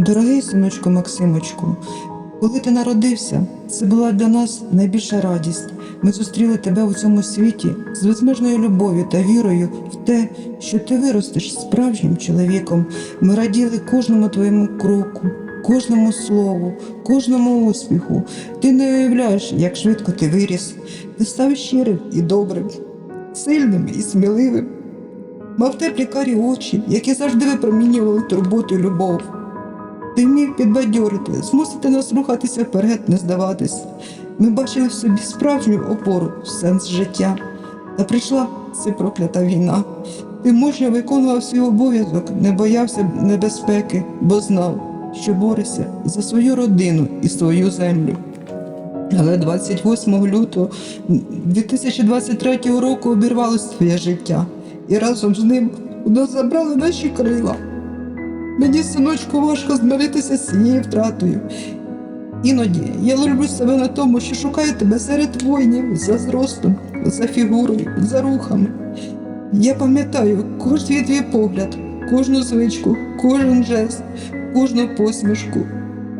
Дорогий синочку Максимочку, коли ти народився, це була для нас найбільша радість. Ми зустріли тебе у цьому світі з безмежною любов'ю та вірою в те, що ти виростеш справжнім чоловіком. Ми раділи кожному твоєму кроку, кожному слову, кожному успіху. Ти не уявляєш, як швидко ти виріс. Ти став щирим і добрим, сильним і сміливим. Мав теплі карі очі, які завжди випромінювали турботу і любов. Ти вмів підбадьорити, змусити нас рухатися вперед, не здаватись. Ми бачили в собі справжню опору сенс життя. Та прийшла ця проклята війна. Ти мужньо виконував свій обов'язок, не боявся небезпеки, бо знав, що борешся за свою родину і свою землю. Але 28 лютого 2023 року обірвалося твоє життя, і разом з ним у нас забрали наші крила. Мені, синочку, важко змиритися з цією втратою. Іноді я ловлю себе на тому, що шукаю тебе серед воїнів за зростом, за фігурою, за рухами. Я пам'ятаю кожен твій погляд, кожну звичку, кожен жест, кожну посмішку.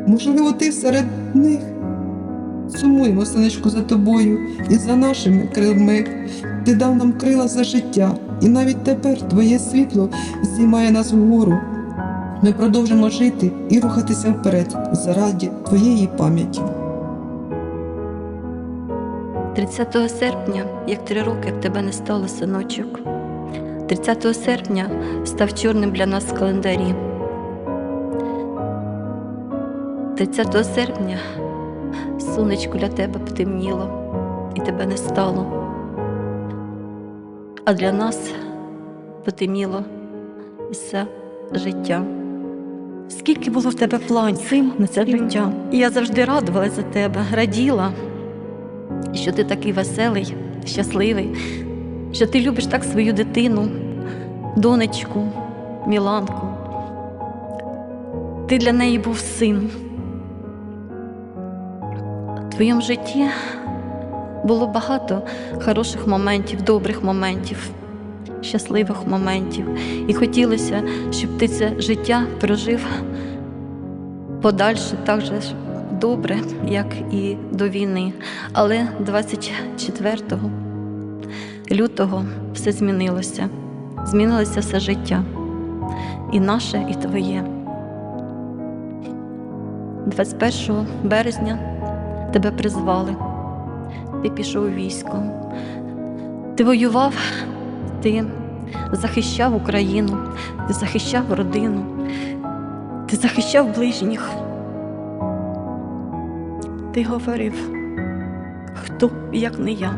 Можливо, ти серед них. Сумуємо, синочку, за тобою і за нашими крилами. Ти дав нам крила за життя, і навіть тепер твоє світло здіймає нас вгору. Ми продовжимо жити і рухатися вперед заради твоєї пам'яті. 30 серпня, як три роки в тебе не стало синочок. 30 серпня став чорним для нас в календарі. 30 серпня сонечко для тебе потемніло і тебе не стало. А для нас потемніло все життя. Скільки було в тебе планів на це життя? І я завжди радувалася за тебе, раділа що ти такий веселий, щасливий, що ти любиш так свою дитину, донечку, Міланку. Ти для неї був син. В твоєму житті було багато хороших моментів, добрих моментів, щасливих моментів. І хотілося, щоб ти це життя прожив подальше так же добре, як і до війни. Але 24 лютого все змінилося. Змінилося все життя. І наше, і твоє. 21 березня тебе призвали. Ти пішов у військо. Ти воював, ти захищав Україну, ти захищав родину, ти захищав ближніх. Ти говорив, хто як не я?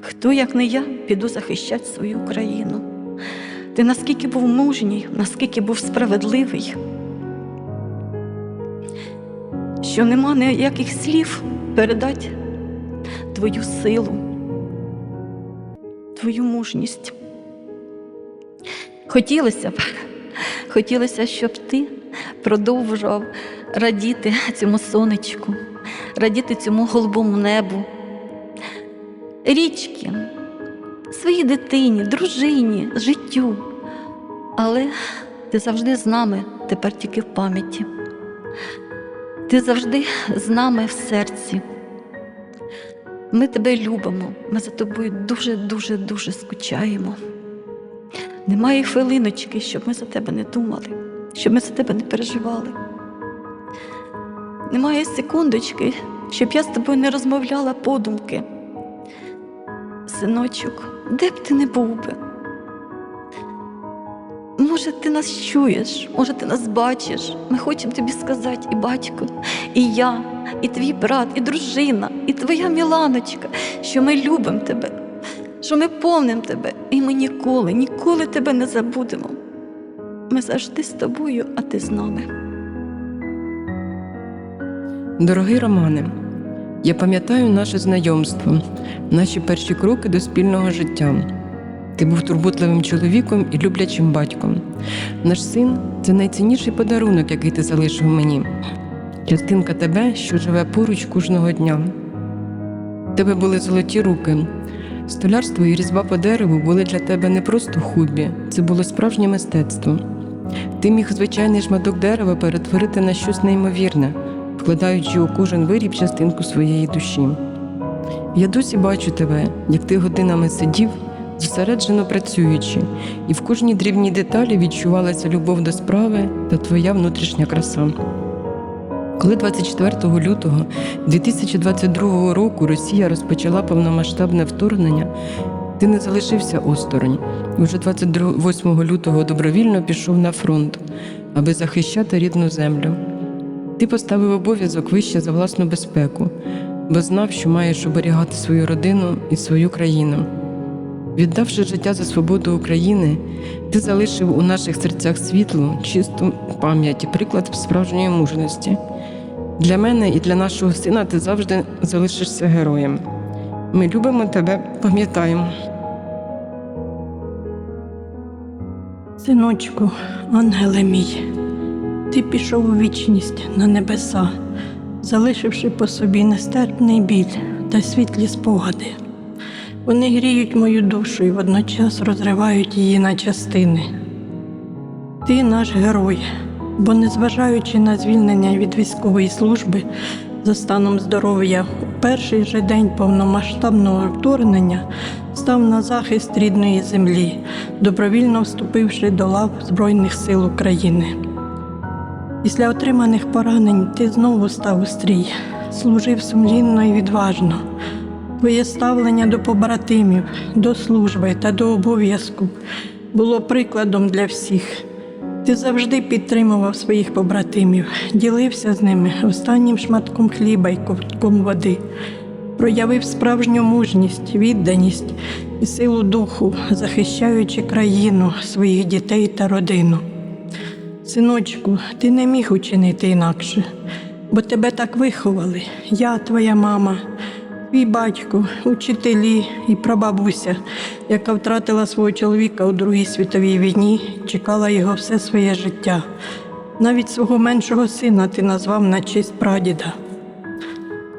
Хто, як не я, піду захищати свою країну? Ти наскільки був мужній, наскільки був справедливий, що нема ніяких слів передати твою силу, твою мужність. Хотілося б, хотілося, щоб ти продовжував радіти цьому сонечку, радіти цьому голубому небу, річки, своїй дитині, дружині, життю. Але ти завжди з нами тепер тільки в пам'яті. Ти завжди з нами в серці. Ми тебе любимо, ми за тобою дуже-дуже дуже скучаємо. Немає хвилиночки, щоб ми за тебе не думали, щоб ми за тебе не переживали. Немає секундочки, щоб я з тобою не розмовляла подумки. Синочок, де б ти не був би? Може, ти нас чуєш, може, ти нас бачиш. Ми хочемо тобі сказати, і батько, і я, і твій брат, і дружина, і твоя Міланочка, що ми любимо тебе, що ми помнимо тебе, і ми ніколи, ніколи тебе не забудемо. Ми завжди з тобою, а ти з нами. Дорогий Романе, я пам'ятаю наше знайомство, наші перші кроки до спільного життя. Ти був турботливим чоловіком і люблячим батьком. Наш син це найцінніший подарунок, який ти залишив мені. Частинка тебе, що живе поруч кожного дня. В Тебе були золоті руки. Столярство і різьба по дереву були для тебе не просто хобі, це було справжнє мистецтво. Ти міг звичайний шматок дерева перетворити на щось неймовірне, вкладаючи у кожен виріб частинку своєї душі. Я досі бачу тебе, як ти годинами сидів, зосереджено працюючи, і в кожній дрібній деталі відчувалася любов до справи та твоя внутрішня краса. Коли 24 лютого 2022 року Росія розпочала повномасштабне вторгнення, ти не залишився осторонь. Уже 28 лютого добровільно пішов на фронт, аби захищати рідну землю. Ти поставив обов'язок вище за власну безпеку, бо знав, що маєш оберігати свою родину і свою країну. Віддавши життя за свободу України, ти залишив у наших серцях світлу, чисту пам'ять і приклад справжньої мужності. Для мене і для нашого сина ти завжди залишишся героєм. Ми любимо тебе, пам'ятаємо. Синочку, ангеле мій, ти пішов у вічність на небеса, залишивши по собі нестерпний біль та світлі спогади. Вони гріють мою душу і водночас розривають її на частини. Ти наш герой, бо, незважаючи на звільнення від військової служби за станом здоров'я, у перший же день повномасштабного вторгнення став на захист рідної землі, добровільно вступивши до лав Збройних сил України. Після отриманих поранень ти знову став у стрій, служив сумлінно і відважно. Твоє ставлення до побратимів, до служби та до обов'язку було прикладом для всіх. Ти завжди підтримував своїх побратимів, ділився з ними останнім шматком хліба й ковтком води, проявив справжню мужність, відданість і силу духу, захищаючи країну, своїх дітей та родину. Синочку, ти не міг учинити інакше, бо тебе так виховали. Я, твоя мама, твій батько, учителі і прабабуся, яка втратила свого чоловіка у Другій світовій війні, чекала його все своє життя. Навіть свого меншого сина ти назвав на честь прадіда.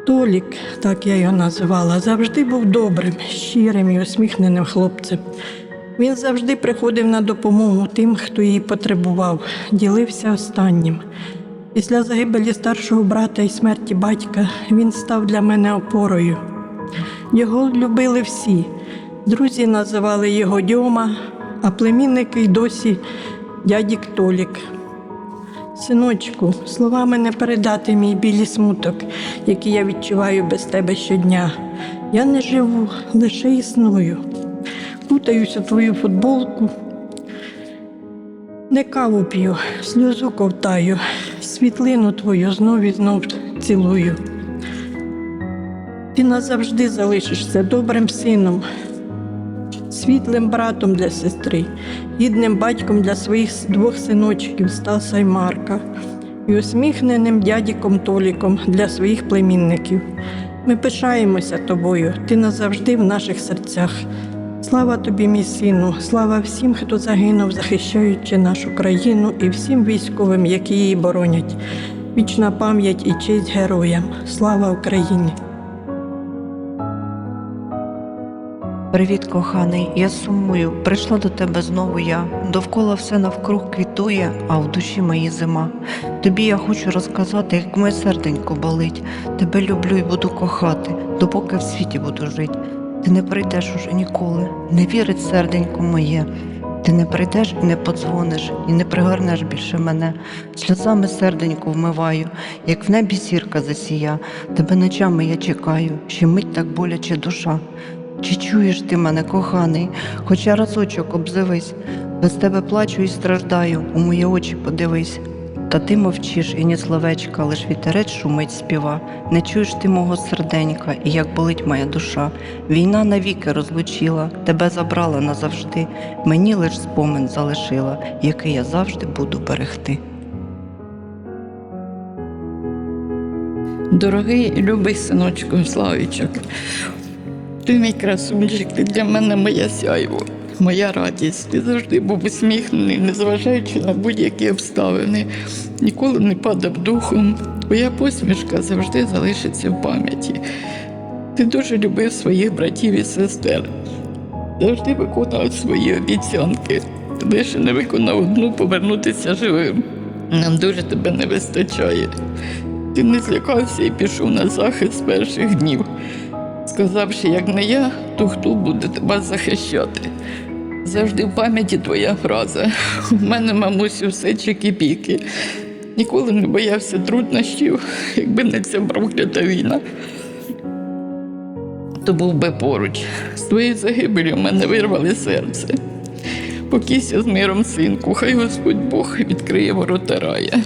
Толік, так я його називала, завжди був добрим, щирим і усміхненим хлопцем. Він завжди приходив на допомогу тим, хто її потребував, ділився останнім. Після загибелі старшого брата і смерті батька він став для мене опорою. Його любили всі. Друзі називали його Дьома, а племінники й досі дядік Толік. Синочку, словами не передати мій білий смуток, який я відчуваю без тебе щодня. Я не живу, лише існую. Кутаюсь у твою футболку, не каву п'ю, сльозу ковтаю, світлину твою знов і знов цілую. Ти назавжди залишишся добрим сином, світлим братом для сестри, гідним батьком для своїх двох синочків Стаса і Марка, і усміхненим дядіком Толіком для своїх племінників. Ми пишаємося тобою, ти назавжди в наших серцях. Слава тобі, мій сину, слава всім, хто загинув, захищаючи нашу країну, і всім військовим, які її боронять. Вічна пам'ять і честь героям. Слава Україні! Привіт, коханий, я сумую. Прийшла до тебе знову я. Довкола все навкруг квітує, а в душі моїй зима. Тобі я хочу розказати, як моє серденько болить. Тебе люблю і буду кохати, допоки в світі буду жити. Ти не прийдеш уже ніколи, не вірить серденько моє. Ти не прийдеш і не подзвониш, і не пригорнеш більше мене. Сльозами серденько вмиваю, як в небі сірка засія. Тебе ночами я чекаю, ще мить так боляче душа. Чи чуєш ти мене, коханий, хоча разочок обзивись, без тебе плачу і страждаю, у мої очі подивись. Та ти мовчиш і ні словечка, лиш вітерець шумить співа. Не чуєш ти мого серденька, і як болить моя душа. Війна навіки розлучила, тебе забрала назавжди, мені лиш спомин залишила, який я завжди буду берегти. Дорогий любий синочку Славічок, ти мій красунчик, ти для мене моя сяйво, моя радість. Ти завжди був усміхнений, незважаючи на будь-які обставини. Ніколи не падав духом. Твоя посмішка завжди залишиться в пам'яті. Ти дуже любив своїх братів і сестер, завжди виконував свої обіцянки. лише не виконав одну повернутися живим. Нам дуже тебе не вистачає. Ти не злякався і пішов на захист перших днів, сказавши, як не я, то хто буде тебе захищати? Завжди в пам'яті твоя фраза. У мене, мамусю, все чекі-піки. Ніколи не боявся труднощів, якби не ця проклята війна. То був би поруч. З твоєю загибелью в мене вирвали серце. Покійся з миром, синку, хай Господь Бог відкриє ворота рая.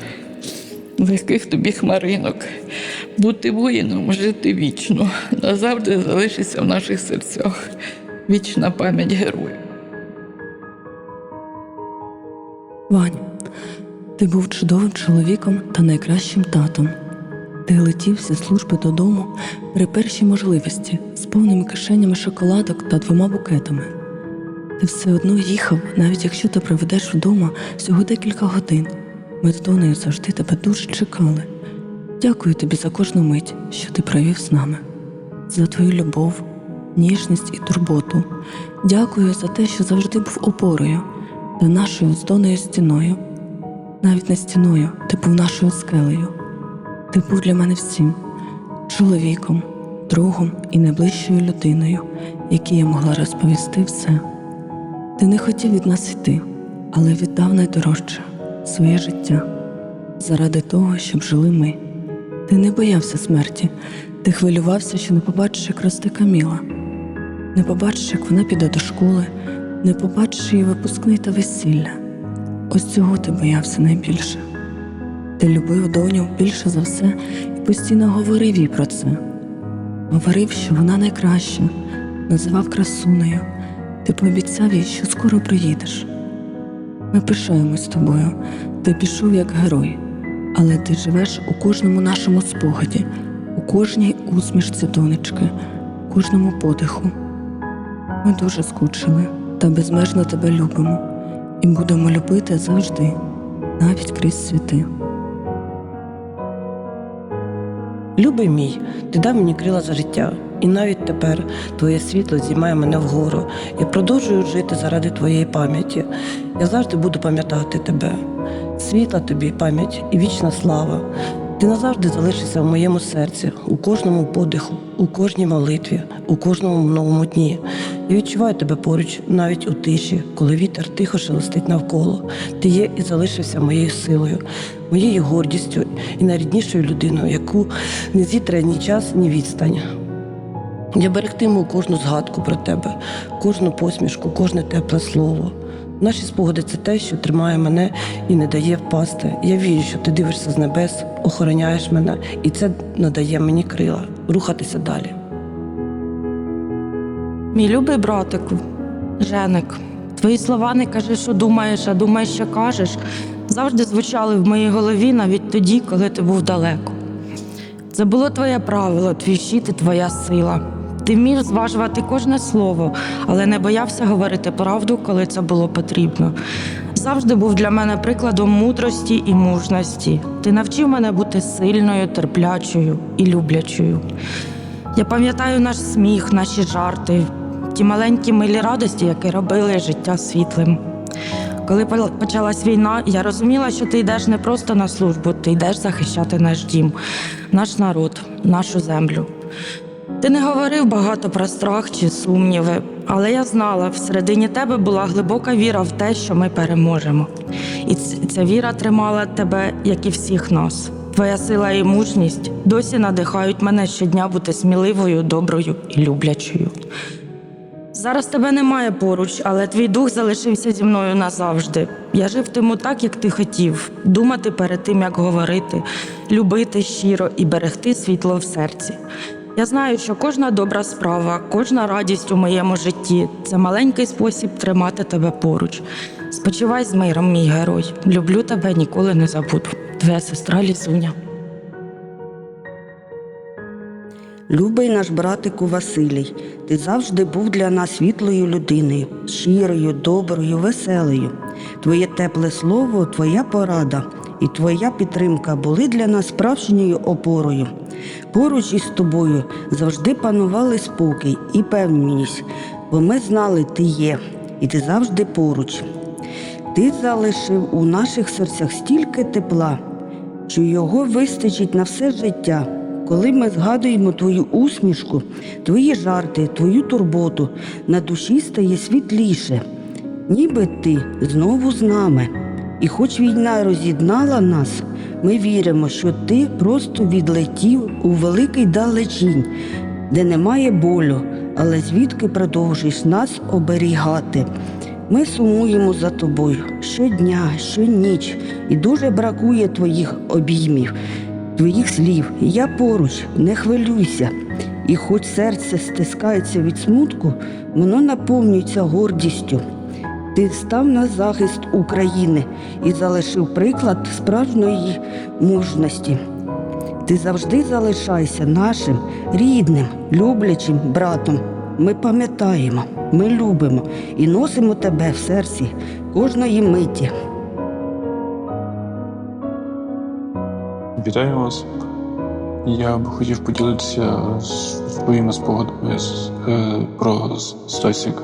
Легких тобі хмаринок. Бути воїном, жити вічно. Назавжди залишися в наших серцях. Вічна пам'ять героїв. Вань, ти був чудовим чоловіком та найкращим татом. Ти летів зі служби додому при першій можливості з повними кишенями шоколадок та двома букетами. Ти все одно їхав, навіть якщо ти проведеш вдома всього декілька годин. Ми з Донею завжди тебе дуже чекали. Дякую тобі за кожну мить, що ти провів з нами, за твою любов, ніжність і турботу. Дякую за те, що завжди був опорою та нашою з Донею стіною. Навіть не стіною, ти був нашою скелею. Ти був для мене всім чоловіком, другом і найближчою людиною, якій я могла розповісти все. Ти не хотів від нас йти, але віддав найдорожче своє життя заради того, щоб жили ми. Ти не боявся смерті, ти хвилювався, що не побачиш, як росте Каміла, не побачиш, як вона піде до школи, не побачиш її випускний та весілля. Ось цього ти боявся найбільше. Ти любив доню більше за все і постійно говорив їй про це. Говорив, що вона найкраща, називав красунею. Ти пообіцяв їй, що скоро приїдеш. Ми пишаємось тобою. Ти пішов як герой, але ти живеш у кожному нашому спогаді, у кожній усмішці донечки, у кожному подиху. Ми дуже скучили та безмежно тебе любимо і будемо любити завжди, навіть крізь світи. Любий мій, ти дав мені крила за життя, і навіть тепер твоє світло зіймає мене вгору. Я продовжую жити заради твоєї пам'яті. Я завжди буду пам'ятати тебе. Світла тобі пам'ять і вічна слава. Ти назавжди залишишся в моєму серці, у кожному подиху, у кожній молитві, у кожному новому дні. Я відчуваю тебе поруч, навіть у тиші, коли вітер тихо шелестить навколо. Ти є і залишився моєю силою, моєю гордістю і найріднішою людиною, яку не зітре ні час, ні відстань. Я берегтиму кожну згадку про тебе, кожну посмішку, кожне тепле слово. Наші спогади це те, що тримає мене і не дає впасти. Я вірю, що ти дивишся з небес, охороняєш мене, і це надає мені крила рухатися далі. Мій любий братику, Женик, твої слова не кажи, що думаєш, а думай, що кажеш, завжди звучали в моїй голові навіть тоді, коли ти був далеко. Це було твоє правило, твій щит і твоя сила. Ти вмів зважувати кожне слово, але не боявся говорити правду, коли це було потрібно. Завжди був для мене прикладом мудрості і мужності. Ти навчив мене бути сильною, терплячою і люблячою. Я пам'ятаю наш сміх, наші жарти, ті маленькі милі радості, які робили життя світлим. Коли почалась війна, я розуміла, що ти йдеш не просто на службу, ти йдеш захищати наш дім, наш народ, нашу землю. Ти не говорив багато про страх чи сумніви, але я знала, всередині тебе була глибока віра в те, що ми переможемо. І ця віра тримала тебе, як і всіх нас. Твоя сила і мужність досі надихають мене щодня бути сміливою, доброю і люблячою. Зараз тебе немає поруч, але твій дух залишився зі мною назавжди. Я живтиму так, як ти хотів, думати перед тим, як говорити, любити щиро і берегти світло в серці. Я знаю, що кожна добра справа, кожна радість у моєму житті це маленький спосіб тримати тебе поруч. Спочивай з миром, мій герой. Люблю тебе, ніколи не забуду. Твоя сестра Лізуня. Любий наш братику Василій, ти завжди був для нас світлою людиною, щирою, доброю, веселою. Твоє тепле слово, твоя порада і твоя підтримка були для нас справжньою опорою. Поруч із тобою завжди панували спокій і певність, бо ми знали, ти є, і ти завжди поруч. Ти залишив у наших серцях стільки тепла, що його вистачить на все життя. Коли ми згадуємо твою усмішку, твої жарти, твою турботу, на душі стає світліше, ніби ти знову з нами. І хоч війна роз'єднала нас, ми віримо, що ти просто відлетів у великий далечінь, де немає болю, але звідки продовжуєш нас оберігати. Ми сумуємо за тобою щодня, щоніч, і дуже бракує твоїх обіймів, твоїх слів. Я поруч, не хвилюйся. І хоч серце стискається від смутку, воно наповнюється гордістю. Ти став на захист України і залишив приклад справжньої мужності. Ти завжди залишайся нашим рідним, люблячим братом. Ми пам'ятаємо, ми любимо і носимо тебе в серці кожної миті. Вітаю вас. Я би хотів поділитися своїми спогадами е, про Стасіка.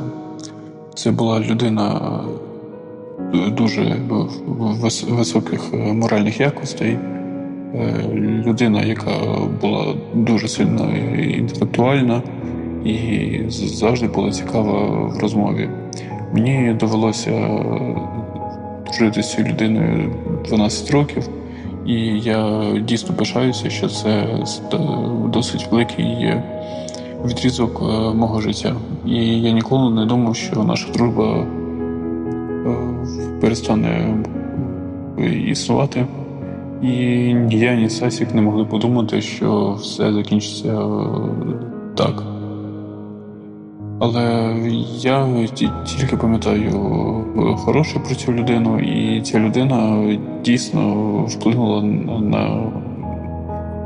Це була людина е, дуже високих е, моральних якостей, е, людина, яка була дуже сильно інтелектуальна і завжди була цікава в розмові. Мені довелося жити з цією людиною 12 років. І я дійсно пишаюся, що це досить великий відрізок е, мого життя. І я ніколи не думав, що наша дружба е, перестане існувати. І ні я, ні Сасік не могли подумати, що все закінчиться е, так. Але я тільки пам'ятаю хороше про цю людину, і ця людина дійсно вплинула на,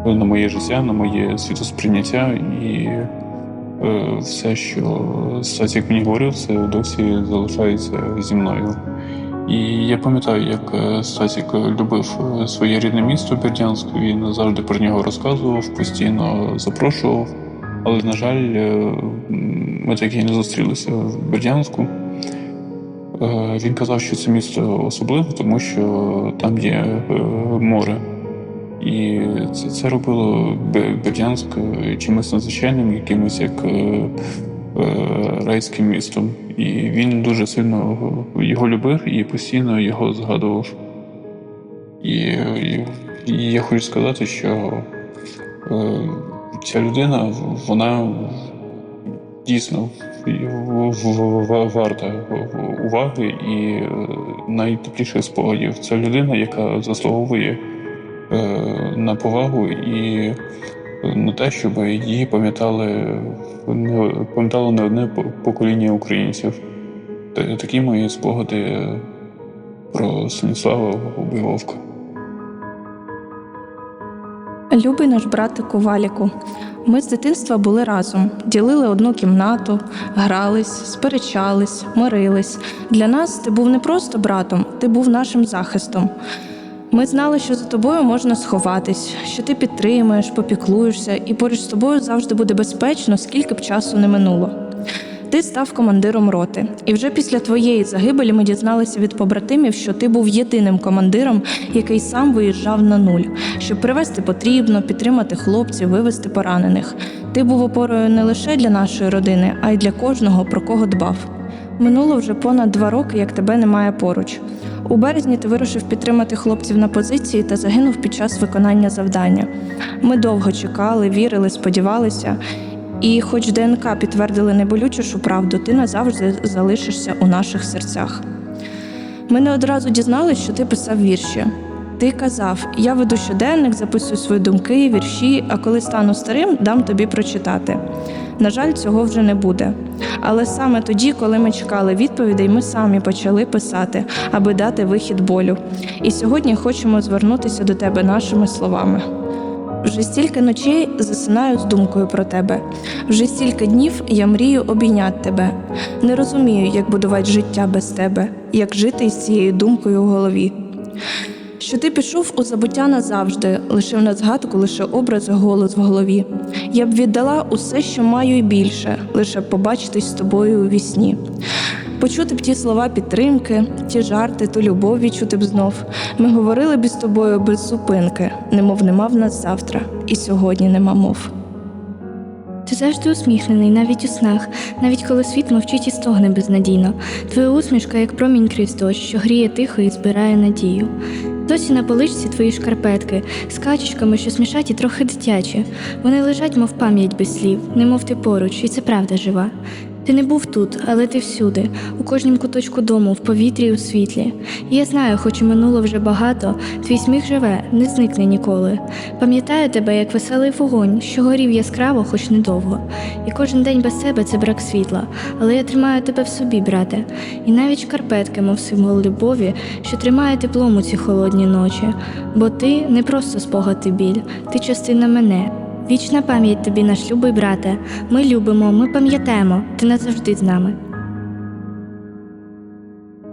на, моє життя, на моє світосприйняття, і все, що Стасік мені говорив, це досі залишається зі мною. І я пам'ятаю, як е, Стасік любив е, своє рідне місто Бердянськ, він завжди про нього розказував, постійно запрошував. Але, на жаль, е, ми так і не зустрілися в Бердянську. Е, Він казав, що це місто особливе, тому що там є е, море. І це, це робило Бердянськ е, чимось надзвичайним, якимось як е, е, райським містом. І він дуже сильно його любив і постійно його згадував. І, і, і я хочу сказати, що ця людина, вона дійсно варта уваги і найтепліших спогадів. Це людина, яка заслуговує на повагу і на те, щоб її пам'ятали не пам'ятало не одне по- покоління українців. Такі мої спогади про Станіслава Убивовка. Любий наш братику Валіку. Ми з дитинства були разом, ділили одну кімнату, грались, сперечались, мирились. Для нас ти був не просто братом, ти був нашим захистом. Ми знали, що за тобою можна сховатись, що ти підтримуєш, попіклуєшся, і поруч з тобою завжди буде безпечно, скільки б часу не минуло. Ти став командиром роти, і вже після твоєї загибелі ми дізналися від побратимів, що ти був єдиним командиром, який сам виїжджав на нуль, щоб привезти потрібно, підтримати хлопців, вивезти поранених. Ти був опорою не лише для нашої родини, а й для кожного, про кого дбав. Минуло вже понад два роки, як тебе немає поруч. У березні ти вирушив підтримати хлопців на позиції та загинув під час виконання завдання. Ми довго чекали, вірили, сподівалися. І, хоч ДНК підтвердили найболючішу правду, ти назавжди залишишся у наших серцях. Ми не одразу дізналися, що ти писав вірші. Ти казав: я веду щоденник, записую свої думки, вірші, а коли стану старим, дам тобі прочитати. На жаль, цього вже не буде. Але саме тоді, коли ми чекали відповідей, ми самі почали писати, аби дати вихід болю. І сьогодні хочемо звернутися до тебе нашими словами. Вже стільки ночей засинаю з думкою про тебе. Вже стільки днів я мрію обійняти тебе. Не розумію, як будувати життя без тебе, як жити із цією думкою в голові. Що ти пішов у забуття назавжди, лишив на згадку лише образ і голос в голові. Я б віддала усе, що маю, і більше, лише побачитись з тобою у вісні. Почути б ті слова підтримки, ті жарти, ту любов відчути б знов. Ми говорили б із тобою без зупинки, немов нема в нас завтра, і сьогодні нема мов. Завжди усміхнений, навіть у снах, навіть коли світ мовчить і стогне безнадійно. Твоя усмішка, як промінь крізь дощ, що гріє тихо і збирає надію. Досі на поличці твої шкарпетки з качечками, що смішать і трохи дитячі. Вони лежать, мов пам'ять без слів, немов ти поруч, і це правда жива. Ти не був тут, але ти всюди, у кожнім куточку дому, в повітрі у світлі. І я знаю, хоч і минуло вже багато, твій сміх живе, не зникне ніколи. Пам'ятаю тебе як веселий вогонь, що горів яскраво, хоч недовго. І кожен день без тебе це брак світла, але я тримаю тебе в собі, брате, і навіть шкарпетки, мов символ любові, що тримає теплом у ці холодні ночі. Бо ти не просто спогад і біль, ти частина мене. Вічна пам'ять тобі, наш любий брате. Ми любимо, ми пам'ятаємо, ти назавжди з нами.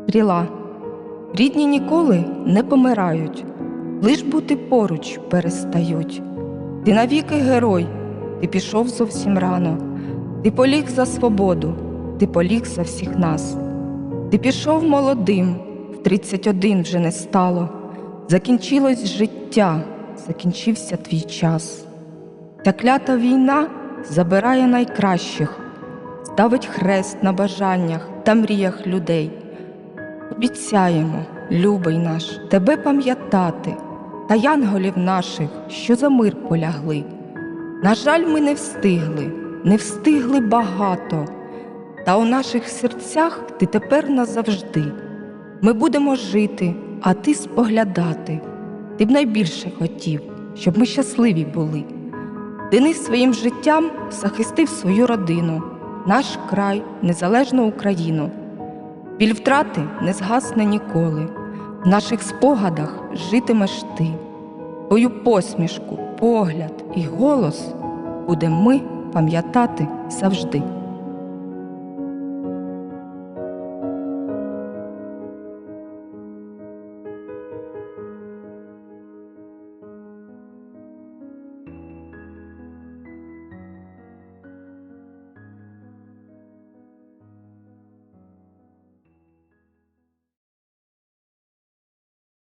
Стріла. Рідні ніколи не помирають, лиш бути поруч перестають. Ти навіки герой, ти пішов зовсім рано. Ти поліг за свободу, ти поліг за всіх нас. Ти пішов молодим, в 31 вже не стало. Закінчилось життя, закінчився твій час. Ця клята війна забирає найкращих, ставить хрест на бажаннях та мріях людей. Обіцяємо, любий наш, тебе пам'ятати та янголів наших, що за мир полягли. На жаль, ми не встигли, не встигли багато, та у наших серцях ти тепер назавжди. Ми будемо жити, а ти споглядати. Ти б найбільше хотів, щоб ми щасливі були. Денис своїм життям захистив свою родину, наш край, незалежну Україну. Біль втрати не згасне ніколи. В наших спогадах житимеш ти. Твою посмішку, погляд і голос будемо ми пам'ятати завжди.